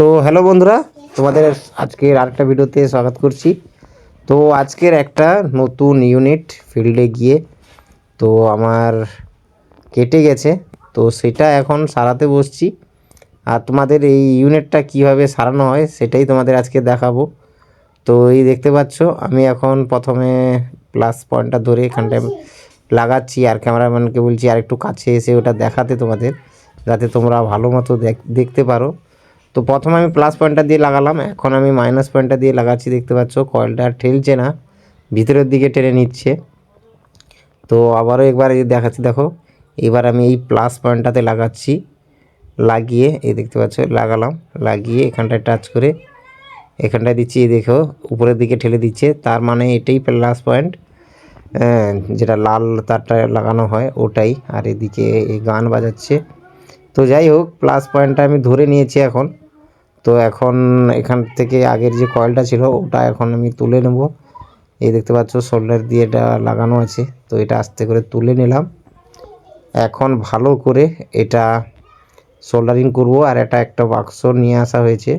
তো হ্যালো বন্ধুরা, তোমাদের আজকের আরেকটা ভিডিওতে স্বাগত করছি। তো আজকের একটা নতুন ইউনিট ফিল্ডে গিয়ে তো আমার কেটে গেছে। তো সেটা এখন সারাতে বসছি। আর তোমাদের এই ইউনিটটা কীভাবে সারানো হয় সেটাই তোমাদের আজকে দেখাবো। তো এই দেখতে পাচ্ছ, আমি এখন প্রথমে প্লাস পয়েন্টটা ধরে এখানটায় লাগাচ্ছি আর ক্যামেরাম্যানকে বলছি আর একটু কাছে এসে ওটা দেখাতে তোমাদের, যাতে তোমরা ভালো মতো দেখ- দেখতে পারো। তো প্রথমে আমি প্লাস পয়েন্টটা দিয়ে লাগালাম, এখন আমি মাইনাস পয়েন্টটা দিয়ে লাগাচ্ছি, দেখতে পাচ্ছ কয়েলটা আর ঠেলছে না, ভিতরের দিকে টেনে নিচ্ছে। তো আবারও একবার এই দেখাচ্ছি, দেখো, এবার আমি এই প্লাস পয়েন্টটাতে লাগাচ্ছি, লাগিয়ে, এই দেখতে পাচ্ছ, লাগালাম, লাগিয়ে এখানটায় টাচ করে, এখানটায় দিচ্ছি, এই দেখো, উপরের দিকে ঠেলে দিচ্ছে, তার মানে এটাই প্লাস পয়েন্ট যেটা লাল তারটা লাগানো হয়, ওটাই, আর এদিকে গান বাজাচ্ছে। তো যাই হোক প্লাস পয়েন্টটা আমি ধরে নিয়েছি এখন। তো এখন এখান থেকে আগের যে কয়েলটা ছিল, ওটা এখন আমি তুলে নেব। এই দেখতে পাচ্ছ সোল্ডার দিয়ে এটা লাগানো আছে। তো এটা আস্তে করে তুলে নিলাম। এখন ভালো করে এটা সোল্ডারিং করব আর এটা একটা বাক্স নিয়ে আসা হয়েছে।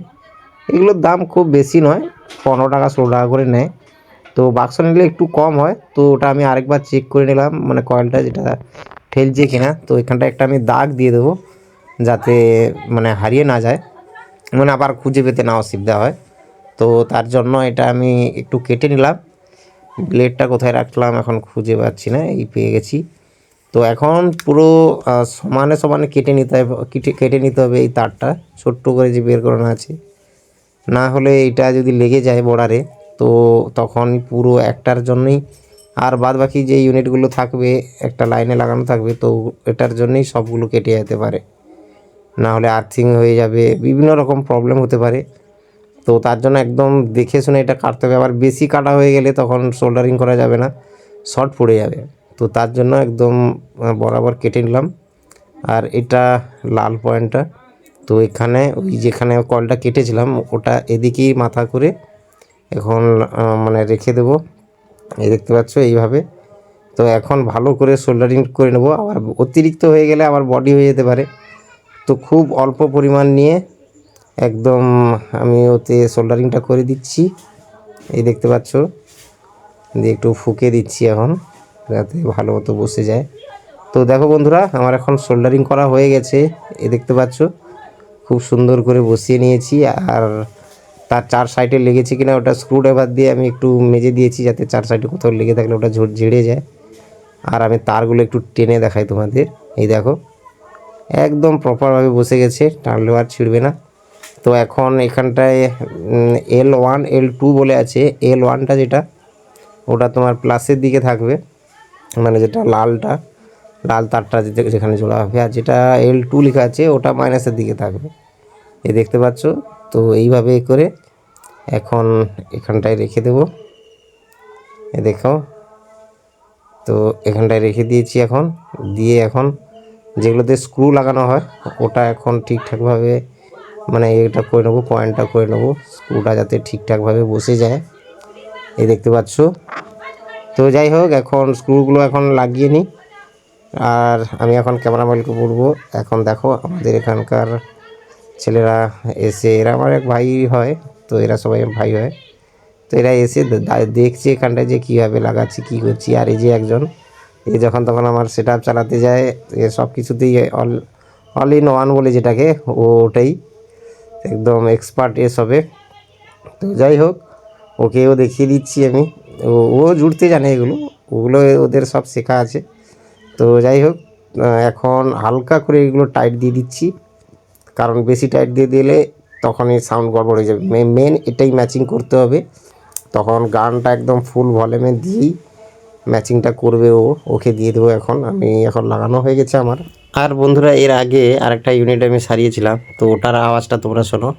এগুলোর দাম খুব বেশি নয়, পনেরো টাকা, ষোলো টাকা করে নেয়। তো বাক্স নিলে একটু কম হয়। তো ওটা আমি আরেকবার চেক করে নিলাম মানে কয়েলটা যেটা ঠেলছে কিনা। তো এখানটা একটা আমি দাগ দিয়ে দেবো, যাতে মানে হারিয়ে না যায়। মানে আবার খুঁজে পেতে না অসুবিধা হয়। তো তার জন্য এটা আমি একটু কেটে নিলাম। ব্লেডটা কোথায় রাখলাম এখন খুঁজে পাচ্ছি না, এই পেয়ে গেছি। তো এখন পুরো সমানে সমানে কেটে নিতে হবে, কেটে কেটে নিতে হবে এই তারটা। ছোট্ট করে যে বের করানো আছে। না হলে এটা যদি লেগে যায় বর্ডারে তো তখন পুরো একটার জন্যই আর বাদ বাকি যে ইউনিটগুলো থাকবে, একটা লাইনে লাগানো থাকবে, তো এটার জন্যই সবগুলো কেটে যেতে পারে। না হলে আর্থিং হয়ে যাবে, বিভিন্ন রকম প্রবলেম হতে পারে। তো তার জন্য একদম দেখে শুনে এটা কাটতে হবে। আবার বেশি কাটা হয়ে গেলে তখন সোল্ডারিং করা যাবে না শর্ট পড়ে যাবে। তো তার জন্য একদম বরাবর কেটে নিলাম। আর এটা লাল পয়েন্টটা তো এখানে ওই যেখানে কলটা কেটেছিলাম, ওটা এদিকেই মাথা করে এখন মানে রেখে দেবো। এই দেখতে পাচ্ছ এইভাবে। তো এখন ভালো করে সোল্ডারিং করে নেব। আবার অতিরিক্ত হয়ে গেলে আবার বডি হয়ে যেতে পারে। তো খুব অল্প পরিমাণ নিয়ে একদম আমি ওতে সোল্ডারিংটা করে দিচ্ছি। এই দেখতে পাচ্ছ? দিয়ে একটু ফুকে দিচ্ছি এখন, যাতে ভালো মতো বসে যায়। তো দেখো বন্ধুরা, আমার এখন সোল্ডারিং করা হয়ে গেছে। এ দেখতে পাচ্ছ? খুব সুন্দর করে বসিয়ে নিয়েছি। আর তার চার সাইডে লেগেছে কিনা ওটা স্ক্রু ড্রাইভার দিয়ে আমি একটু মেজে দিয়েছি, যাতে চার সাইডে কোথাও লেগে থাকলে ওটা ঝেড়ে যায়। আর আমি তারগুলো একটু টেনে দেখাই তোমাদের। এই দেখো একদম প্রপারভাবে বসে গেছে, টানলেও আর ছিঁড়বে না। তো এখন এখানটায় এল ওয়ান এল টু বলে আছে এল ওয়ানটা যেটা, ওটা তোমার প্লাসের দিকে থাকবে মানে যেটা লালটা, লাল তারটা যেখানে জোড়া হবে, আর যেটা এল টু লেখা আছে, ওটা মাইনাসের দিকে থাকবে। এ দেখতে পাচ্ছ? তো এইভাবে করে এখন এখানটায় রেখে দেবো। এ দেখো, তো এখানটায় রেখে দিয়েছি এখন, দিয়ে এখন যেগুলোতে স্ক্রু লাগানো হয়, ওটা এখন ঠিকঠাকভাবে মানে এটা করে নেব পয়েন্টটা করে নেব স্ক্রুটা যাতে ঠিকঠাকভাবে বসে যায়। এই দেখতে পাচ্ছ। তো যাই হোক, এখন স্ক্রুগুলো এখন লাগিয়ে নিই। আর আমি এখন ক্যামেরাম্যানকে বলব, এখন দেখো আমাদের এখানকার ছেলেরা এসে, এরা আমার এক ভাই হয়, তো এরা সবাই ভাই হয়। তো এরা এসে দেখছে এখানটায় যে কীভাবে লাগাচ্ছি, কী করছি। আর এই যে একজন এ যখন তখন আমার সেট চালাতে যায়, এ সব কিছুতেই অল অল ইন ওয়ান বলে যেটাকে ওটাই একদম এক্সপার্ট এসবে তো যাই হোক, ওকেও দেখিয়ে দিচ্ছি আমি। ও ও জুড়তে জানে এগুলো, ওগুলো ওদের সব শেখা আছে। তো যাই হোক এখন হালকা করে এগুলো টাইট দিয়ে দিচ্ছি। কারণ বেশি টাইট দিয়ে দিলে তখন এই সাউন্ড গড়বড় হয়ে যাবে। মেন এটাই ম্যাচিং করতে হবে। তখন গানটা একদম ফুল ভলিউমে দিয়েই ম্যাচিংটা করবে ও, ওকে দিয়ে দেবো এখন। আমি এখন লাগানো হয়ে গেছে আমার। আর বন্ধুরা, এর আগে আরেকটা ইউনিট আমি সারিয়েছিলাম। তো ওটার আওয়াজটা তোমরা শোনো।